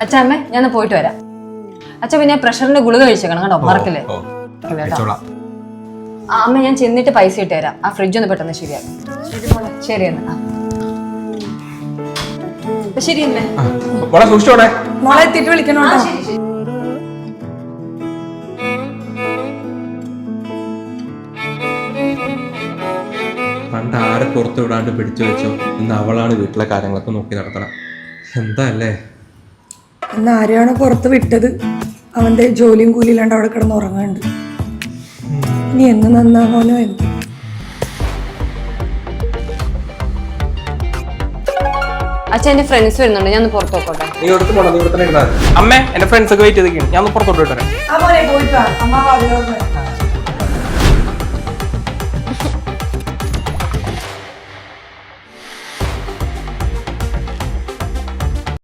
അച്ഛാ അമ്മേ ഞാൻ പോയിട്ട് വരാം. അച്ഛാ പിന്നെ പ്രഷറിന്റെ ഗുളിക കഴിച്ചേക്കണം കേട്ടോ മറക്കില്ലേ ആ, അമ്മ ഞാൻ ചെന്നിട്ട് പൈസ ഇട്ട് തരാം. ആ ഫ്രിഡ്ജ് ഒന്ന് പെട്ടെന്ന് ശരിയാക്കും. ശരി എന്നാ. ശരി മോളെ എത്തിയിട്ട് വിളിക്കണം പണ്ട് ആരെ പുറത്തു വിടാണ്ട് പിടിച്ചു വെച്ചോ? ഇന്ന് അവളാണ് വീട്ടിലെ കാര്യങ്ങളൊക്കെ നോക്കി നടത്തണം. എന്താ അല്ലേ? ഇന്ന് ആരെയാണോ പുറത്ത് വിട്ടത്? അവന്റെ ജോലിയും കൂലിയില്ലാണ്ട് അവിടെ കിടന്ന് ഉറങ്ങാണ്ട് ഇനി എന്ന് നന്നാവാനോ എന്ത് അച്ഛാ എന്റെ ഫ്രണ്ട്സ് വരുന്നുണ്ട്. ഞാൻ പുറത്ത് നോക്കട്ടെ. നീ എടുത്ത് പോണം? നീ ഇവിടെ തന്നെ. അമ്മേ എന്റെ ഫ്രണ്ട്സ് ഒക്കെ വെയിറ്റ് ചെയ്തിരിക്കും ഞാൻ പുറത്തോട്ട് വിട്ടേ പോയിട്ട് അമ്മ.